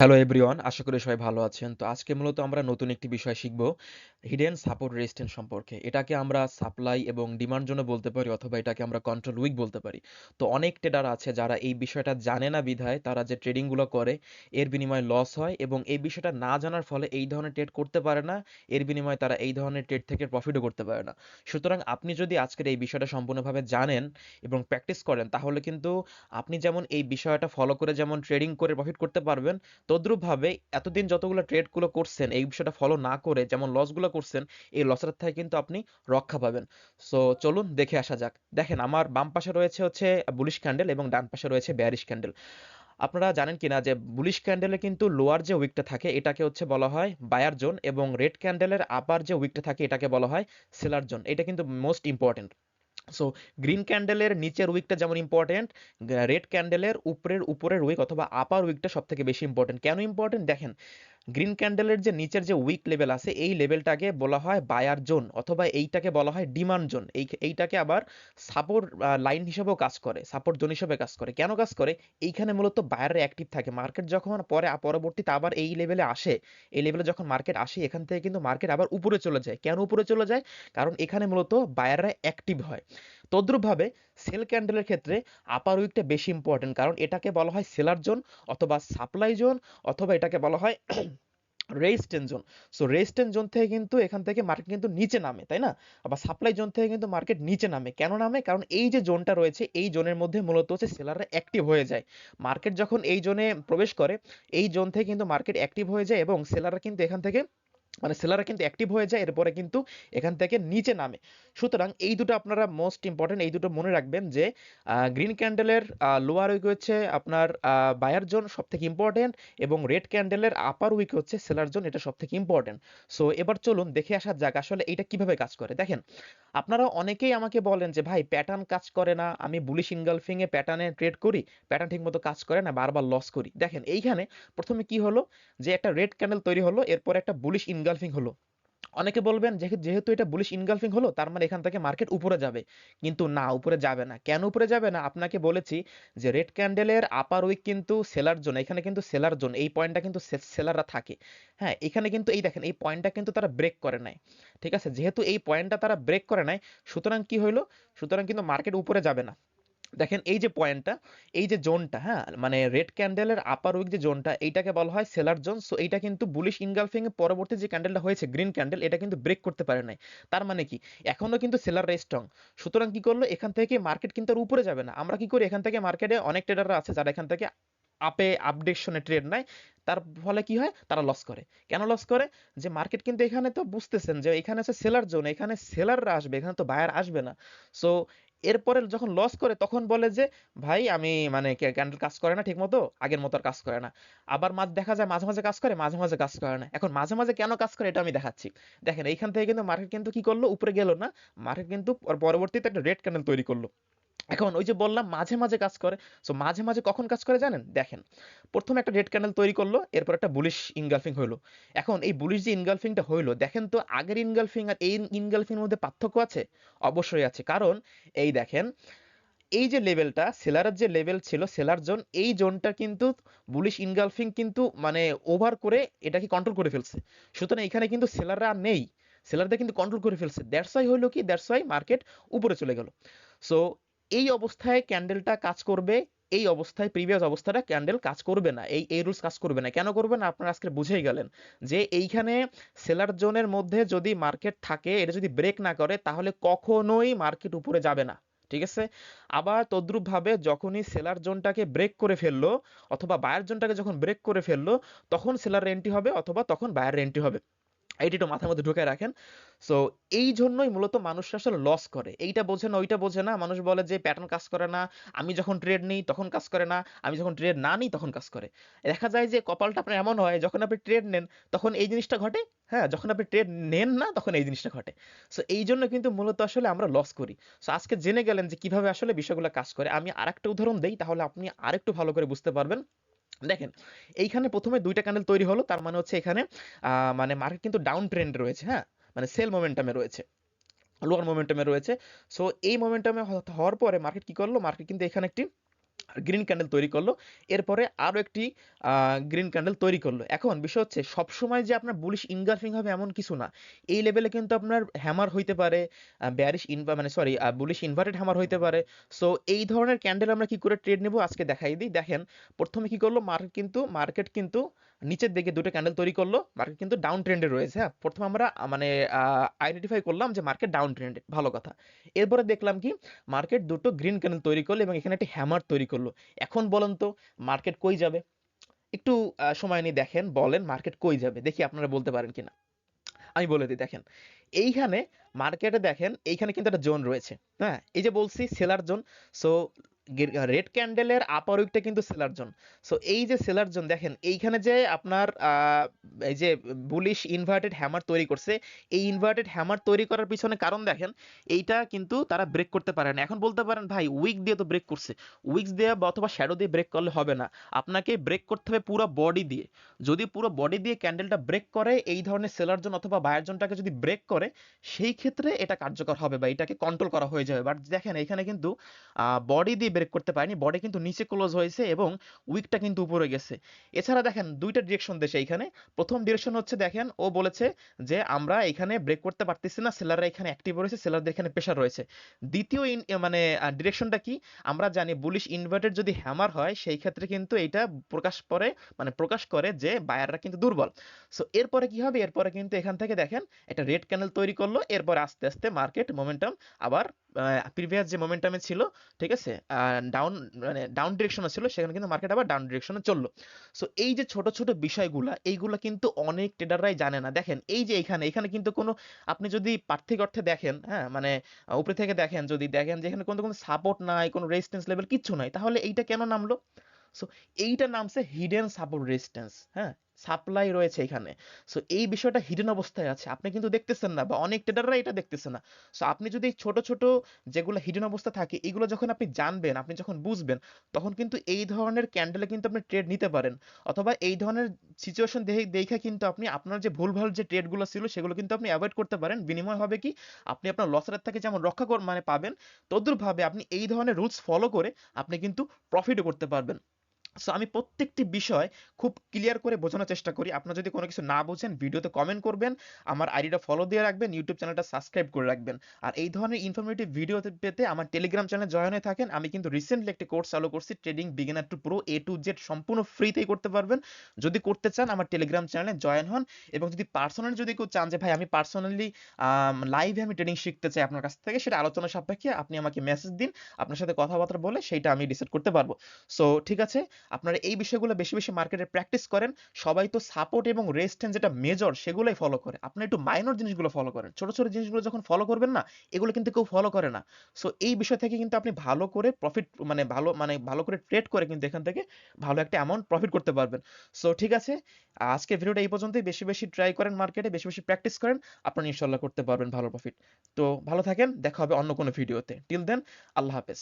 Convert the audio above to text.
Hello everyone আশা করি সবাই ভালো আছেন। তো আজকে মূলত আমরা নতুন একটি বিষয় শিখব হিডেন সাপোর্ট রেজিস্ট্যান্স সম্পর্কে। এটাকে আমরা সাপ্লাই এবং ডিমান্ড জন্য বলতে পারি অথবা এটাকে আমরা কন্ট্রোল উইক বলতে পারি। তো অনেক ট্রেডার আছে যারা এই বিষয়টা জানে না বিধায় তারা যে ট্রেডিংগুলো করে, এর বিনিময়ে লস হয় এবং এই বিষয়টা না জানার ফলে এই ধরনের ট্রেড করতে পারে না, এর বিনিময়ে তারা এই ধরনের ট্রেড থেকে প্রফিটও করতে পারে না। সুতরাং আপনি যদি আজকের এই বিষয়টা সম্পূর্ণভাবে জানেন এবং প্র্যাকটিস করেন, তাহলে কিন্তু আপনি যেমন এই বিষয়টা ফলো করে যেমন ট্রেডিং করে প্রফিট করতে পারবেন তদ্রূপভাবে এতদিন যতগুলো ট্রেডগুলো করছেন, এই বিষয়টা ফলো না করে যেমন লসগুলো করছেন, এই লসের থেকে কিন্তু আপনি রক্ষা পাবেন। সো চলুন দেখে আসা যাক। দেখেন, আমার বাম পাশে রয়েছে হচ্ছে বুলিশ ক্যান্ডেল এবং ডান পাশে রয়েছে ব্যারিশ ক্যান্ডেল আপনারা জানেন কিনা যে বুলিশ ক্যান্ডেলে কিন্তু লোয়ার যে উইকটা থাকে, এটাকে হচ্ছে বলা হয় বায়ার জোন এবং রেড ক্যান্ডেলের আপার যে উইকটা থাকে, এটাকে বলা হয় সেলার জোন এটা কিন্তু মোস্ট ইম্পর্টেন্ট সো গ্রিন ক্যান্ডেলের নিচের উইকটা যেমন ইম্পর্টেন্ট রেড ক্যান্ডেলের উপরের উপরের উইক অথবা আপার উইকটা সব থেকে বেশি ইম্পর্টেন্ট কেন ইম্পর্টেন্ট দেখেন গ্রিন ক্যান্ডেলের যে নিচের যে উইক লেভেল আছে, এই লেভেলটাকে বলা হয় বায়ার জোন অথবা এইটাকে বলা হয় ডিমান্ড জোন এই এইটাকে আবার সাপোর্ট লাইন হিসেবেও কাজ করে সাপোর্ট জোন হিসেবে কাজ করে। কেন কাজ করে? এইখানে মূলত বায়ারের অ্যাক্টিভ থাকে। মার্কেট যখন পরে, পরবর্তীতে আবার এই লেভেলে আসে, এই লেভেলে যখন মার্কেট আসে, এখান থেকে কিন্তু মার্কেট আবার উপরে চলে যায়। কেন উপরে চলে যায়? কারণ এখানে মূলত বায়াররা অ্যাক্টিভ হয়। তদ্রূপভাবে সেল ক্যান্ডেলের ক্ষেত্রে আপার উইকটা বেশি ইম্পর্টেন্ট কারণ এটাকে বলা হয় সেলার জোন অথবা সাপ্লাই জোন অথবা এটাকে বলা হয় resistance zone so resistance zone থেকে কিন্তু এখান থেকে মার্কেট কিন্তু নিচে নামে, তাই না? আবার সাপ্লাই জোন থেকে কিন্তু মার্কেট নিচে নামে। কেন নামে? কারণ এই যে জোনটা রয়েছে, এই জোনের মধ্যে মূলত হচ্ছে সেলাররা অ্যাক্টিভ হয়ে যায়। মার্কেট যখন এই জোনে প্রবেশ করে, এই জোন থেকে কিন্তু মার্কেট অ্যাক্টিভ হয়ে যায় এবং সেলাররা কিন্তু এখান থেকে মানে সেলাররা কিন্তু অ্যাক্টিভ হয়ে যায়, এরপরে কিন্তু এখান থেকে নিচে নামে। সুতরাং এই দুটো আপনারা মোস্ট ইম্পর্টেন্ট এই দুটো মনে রাখবেন যে গ্রিন ক্যান্ডেলের লোয়ার উইক হচ্ছে আপনার বায়ার জোন সব থেকে ইম্পর্টেন্ট এবং রেড ক্যান্ডেলের আপার উইক হচ্ছে সেলার জোন এটা সব থেকে ইম্পর্টেন্ট সো এবার চলুন দেখে আসার যাক আসলে এটা কীভাবে কাজ করে। দেখেন, আপনারা অনেকেই আমাকে বলেন যে, ভাই প্যাটার্ন কাজ করে না, আমি বুলিশ ইনগালফিং এ প্যাটার্নে ট্রেড করি প্যাটার্ন ঠিকমতো কাজ করে না, বারবার লস করি। দেখেন, এইখানে প্রথমে কি হলো? যে একটা রেড ক্যান্ডেল তৈরি হলো, এরপর একটা বুলিশ ইনগালফিং হলো। অনেকে বলবেন যেহেতু এটা বুলিশ ইনগালফিং হলো, তার মানে এখান থেকে মার্কেট উপরে যাবে। কিন্তু না, উপরে যাবে না। কেন উপরে যাবে না? আপনাকে বলেছি যে রেড ক্যান্ডেলের আপার উইক কিন্তু সেলার জোন এখানে কিন্তু সেলার জোন এই পয়েন্টটা কিন্তু সেলাররা থাকে। হ্যাঁ এখানে কিন্তু এই দেখেন, এই পয়েন্টটা কিন্তু তারা ব্রেক করে নাই। ঠিক আছে? যেহেতু এই পয়েন্টটা তারা ব্রেক করে নাই, সুতরাং কি হইল? সুতরাং কিন্তু মার্কেট উপরে যাবে না। দেখেন এই যে পয়েন্টটা এই যে জোনটা হ্যাঁ? মানে রেড ক্যান্ডেলের আপার উইক যে জোনটা এইটাকে বলা হয় সেলার জোন সো এইটা কিন্তু বুলিশ ইনগালফিং এর পরবর্তী যে ক্যান্ডেলটা হয়েছে গ্রিন ক্যান্ডেল এটা কিন্তু ব্রেক করতে পারে নাই। তার মানে কি? এখনও কিন্তু সেলার রে স্ট্রং সুতরাং কি করল? এখান থেকে মার্কেট কিন্তু আর উপরে যাবে না। আমরা কি করি? এখান থেকে মার্কেটে অনেক ট্রেডাররা আছে, যারা এখান থেকে আপে আপডেশনে ট্রেড নেয়। তার ফলে কি হয়? তারা লস করে। কেন লস করে? যে মার্কেট কিন্তু এখানে তো বুঝতেছেন যে এখানে আছে সেলার জোন এখানে সেলাররা আসবে, এখানে তো বায়ার আসবে না। সো এরপরে যখন লস করে তখন বলে যে, ভাই, আমি মানে ক্যান্ডেল কাজ করে না ঠিক মতো আগের মতো আর কাজ করে না। আবার মাঝ, দেখা যায় মাঝে মাঝে কাজ করে, মাঝে মাঝে কাজ করে না। এখন মাঝে মাঝে কেন কাজ করে এটা আমি দেখাচ্ছি। দেখেন, এইখান থেকে কিন্তু মার্কেট কিন্তু কি করল? উপরে গেল না। মার্কেট কিন্তু পরবর্তীতে একটা রেড ক্যান্ডেল তৈরি করল। এখন ওই যে বললাম মাঝে মাঝে কাজ করে সো মাঝে মাঝে কখন কাজ করে জানেন? দেখেন, প্রথমে একটা রেড ক্যান্ডেল তৈরি করল, এরপর একটা বুলিশ ইনগালফিং হইল। এখন এই বুলিশ যে ইনগালফিংটা হইল, দেখেন তো আগের ইনগালফিং আর এই ইনগালফিং এর মধ্যে পার্থক্য আছে? অবশ্যই আছে, কারণ এই দেখেন, এই যে লেভেলটা সেলারের যে লেভেল ছিল সেলার জোন এই জোনটা কিন্তু বুলিশ ইনগালফিং কিন্তু মানে ওভার করে এটাকে কন্ট্রোল করে ফেলছে। সুতরাং এখানে কিন্তু সেলাররা নেই। সেলারদের কিন্তু কন্ট্রোল করে ফেলছে। দ্যাটস ওয়াই হইল কি? দ্যাটস ওয়াই মার্কেট উপরে চলে গেল। সো এই অবস্থায় ক্যান্ডেলটা কাজ করবে, এই অবস্থায় প্রিভিয়াস অবস্থাটা ক্যান্ডেল কাজ করবে না, এই এই রুলস কাজ করবে না। কেন করবে না? আপনারা আজকে বুঝেই গেলেন যে এইখানে সেলার জোনের মধ্যে যদি মার্কেট থাকে, এটা যদি ব্রেক না করে, তাহলে কখনোই মার্কেট উপরে যাবে না, ঠিক আছে? আবার তদ্রুপভাবে যখনই সেলার জোনটাকে ব্রেক করে ফেলল, অথবা বায়ার জোনটাকে যখন ব্রেক করে ফেলল, তখন সেলার এন্ট্রি হবে, অথবা তখন বায়ার এন্ট্রি হবে। এইটা একটু মাথার মধ্যে ঢুকে রাখেন। সো এই জন্যই মূলত মানুষরা আসলে লস করে। এইটা বোঝে না, ওইটা বোঝে না। মানুষ বলে যে প্যাটার্ন কাজ করে না। আমি যখন ট্রেড নিই, তখন কাজ করে না। আমি যখন ট্রেড না নিই, তখন কাজ করে। দেখা যায় যে, কপালটা আপনার এমন হয়, যখন আপনি ট্রেড নেন, তখন এই জিনিসটা ঘটে। হ্যাঁ যখন আপনি ট্রেড নেন না, তখন এই জিনিসটা ঘটে। সো এই জন্য কিন্তু মূলত আসলে আমরা লস করি। সো আজকে জেনে গেলেন যে, কীভাবে আসলে বিষয়গুলো কাজ করে। আমি আরেকটা উদাহরণ দেই, তাহলে আপনি আরেকটু ভালো করে বুঝতে পারবেন। দেখেন, এইখানে প্রথমে দুইটা ক্যান্ডেল তৈরি হলো, তার মানে হচ্ছে এখানে মানে মার্কেট কিন্তু ডাউন ট্রেন্ড রয়েছে হ্যাঁ? মানে সেল মোমেন্টামে রয়েছে লোয়ার মোমেন্টামে রয়েছে। সো এই মোমেন্টামে হওয়ার পরে মার্কেট কি করল? মার্কেট কিন্তু এখানে একটি গ্রিন ক্যান্ডেল তৈরি করল। এরপরে আরও একটি গ্রিন ক্যান্ডেল তৈরি করল। এখন বিষয় হচ্ছে, সবসময় যে আপনার বুলিশ ইনগালফিং হবে এমন কিছু না। এই লেভেলে কিন্তু আপনার হ্যামার হইতে পারে ব্যারিশ ইনভা মানে সরি বুলিশ ইনভার্টেড হ্যামার হইতে পারে। সো এই ধরনের ক্যান্ডেল আমরা কি করে ট্রেড নেব? আজকে দেখাই দিই। দেখেন, প্রথমে কি করল? মার্কেট কিন্তু মার্কেট কিন্তু নিচের দিকে দুটো ক্যান্ডেল তৈরি করল মার্কেট কিন্তু ডাউন ট্রেন্ডে রয়েছে হ্যাঁ? প্রথমে আমরা মানে আইডেন্টিফাই করলাম যে মার্কেট ডাউন ট্রেন্ডে ভালো কথা। এরপরে দেখলাম কি মার্কেট দুটো গ্রিন ক্যান্ডেল তৈরি করল এবং এখানে একটি হ্যামার তৈরি করল। এখন বলেন তো মার্কেট কই যাবে? একটু সময় নিয়ে দেখেন, বলেন মার্কেট কই যাবে? দেখি আপনারা বলতে পারেন কিনা। আমি বলে দিই, দেখেন। এইখানে মার্কেটে দেখেন, এইখানে কিন্তু একটা জোন রয়েছে হ্যাঁ? এই যে বলছি সেলার জোন সো রেড ক্যান্ডেলের আপার উইকটা কিন্তু সেলার জোন সো এই যে সেলার জোন দেখেন, এইখানে যে আপনার এই যে বুলিশ ইনভার্টেড হ্যামার তৈরি করছে, এই ইনভার্টেড হ্যামার তৈরি করার পিছনে কারণ দেখেন, এইটা কিন্তু তারা ব্রেক করতে পারে না। এখন বলতে পারেন, ভাই উইক দিয়ে তো ব্রেক করছে। উইকস দিয়ে অথবা শ্যাডো দিয়ে ব্রেক করলে হবে না। আপনাকে ব্রেক করতে হবে পুরো বডি দিয়ে। যদি পুরো বডি দিয়ে ক্যান্ডেলটা ব্রেক করে, এই ধরনের সেলার জোন অথবা বায়ার জোনটাকে যদি ব্রেক করে, সেই ক্ষেত্রে এটা কার্যকর হবে বা এটাকে কন্ট্রোল করা হয়ে যাবে। বাট দেখেন, এখানে কিন্তু বডি দিয়ে ব্রেক করতে পারেনি বডি কিন্তু নিচে ক্লোজ হয়েছে এবং উইকটা কিন্তু উপরে গেছে। এছাড়া দেখেন, দুইটা ডিরেকশন দেশে এখানে প্রথম ডিরেকশন হচ্ছে দেখেন, ও বলেছে যে, আমরা এখানে ব্রেক করতে পারতেছি না সেলাররা এখানে অ্যাক্টিভ রয়েছে সেলারদের এখানে প্রেশার রয়েছে। দ্বিতীয় মানে ডিরেকশনটা কি? আমরা জানি বুলিশ ইনভার্টেড যদি হ্যামার হয়, সেই ক্ষেত্রে কিন্তু এটা প্রকাশ করে মানে প্রকাশ করে যে বায়াররা কিন্তু দুর্বল। সো এরপরে কি হবে? এরপরে কিন্তু এখান থেকে দেখেন, একটা রেড ক্যানেল তৈরি করল। এরপর আস্তে আস্তে মার্কেট মোমেন্টাম আবার প্রিভিয়াস যে মোমেন্টামে ছিল, ঠিক আছে? ডাউন মানে ডাউন ডিরেকশনে ছিল, সেখানে কিন্তু মার্কেট আবার ডাউন ডিরেকশনে চলল। সো এই যে ছোট ছোট বিষয়গুলা, এইগুলো কিন্তু অনেক ট্রেডাররাই জানে না। দেখেন, এই যে এখানে এখানে কিন্তু কোনো, আপনি যদি পার্থিক অর্থে দেখেন হ্যাঁ মানে উপরে থেকে দেখেন, যদি দেখেন যে এখানে কোনো কোনো সাপোর্ট নাই, কোনো রেজিস্ট্যান্স লেভেল কিচ্ছু নাই, তাহলে এইটা কেন নামলো? সো এইটা নামছে হিডেন সাপোর্ট রেজিস্ট্যান্স হ্যাঁ? সাপ্লাই রয়েছে এখানে। সো এই বিষয়টা হিডেন অবস্থায় আছে। আপনি কিন্তু দেখতেছেন না বা অনেক ট্রেডাররা এটা দেখতেছে না। সো আপনি যদি ছোট ছোট যেগুলো হিডেন অবস্থা থাকে, এগুলো যখন আপনি জানবেন, আপনি যখন বুঝবেন, তখন কিন্তু এই ধরনের ক্যান্ডেলে কিন্তু আপনি ট্রেড নিতে পারেন। অথবা এই ধরনের সিচুয়েশন দেখে দেখে কিন্তু আপনি আপনার যে ভুলভাল যে ট্রেডগুলো ছিল, সেগুলো কিন্তু আপনি অ্যাভয়েড করতে পারেন। বিনিময় হবে কি? আপনি আপনার লসের থেকে যেমন রক্ষা কর মানে পাবেন, তদ্রুপভাবে আপনি এই ধরনের রুলস ফলো করে আপনি কিন্তু প্রফিটও করতে পারবেন। সো আমি প্রত্যেকটি বিষয় খুব ক্লিয়ার করে বোঝানোর চেষ্টা করি। আপনারা যদি কোনো কিছু না বোঝেন, ভিডিওতে কমেন্ট করবেন, আমার আইডিটা ফলো দিয়ে রাখবেন ইউটিউব চ্যানেলটা সাবস্ক্রাইব করে রাখবেন। আর এই ধরনের ইনফরমেটিভ ভিডিও পেতে আমার টেলিগ্রাম চ্যানেলে জয়েন হয়ে থাকেন। আমি কিন্তু রিসেন্টলি একটি কোর্স চালু করছি trading beginner to pro A to Z সম্পূর্ণ ফ্রিতেই করতে পারবেন। যদি করতে চান, আমার টেলিগ্রাম চ্যানেলে জয়েন হন এবং যদি পার্সোনালি যদি কেউ চান যে, ভাই, আমি পার্সোনালি লাইভে আমি ট্রেডিং শিখতে চাই আপনার কাছ থেকে, সেটা আলোচনা সাপেক্ষে আপনি আমাকে মেসেজ দিন, আপনার সাথে কথাবার্তা বলে সেইটা আমি ডিসাইড করতে পারব। সো ঠিক আছে? আপনারা এই বিষয়গুলো বেশি বেশি মার্কেটে প্র্যাকটিস করেন। সবাই তো সাপোর্ট এবং রেস্টেন্স যেটা মেজর সেগুলোই ফলো করে। আপনি একটু মাইনর জিনিসগুলো ফলো করেন। ছোট ছোট জিনিসগুলো যখন ফলো করবেন না, এগুলো কিন্তু কেউ ফলো করে না। সো এই বিষয় থেকে কিন্তু আপনি ভালো করে প্রফিট মানে ভালো মানে ভালো করে ট্রেড করে কিন্তু এখান থেকে ভালো একটা অ্যামাউন্ট প্রফিট করতে পারবেন। সো ঠিক আছে আজকে ভিডিওটা এই পর্যন্তই। বেশি বেশি ট্রাই করেন মার্কেটে বেশি বেশি প্র্যাকটিস করেন, আপনারা ইনশাল্লাহ করতে পারবেন ভালো প্রফিট তো, ভালো থাকেন, দেখা হবে অন্য কোনো ভিডিওতে টিল দেন আল্লাহ হাফেজ।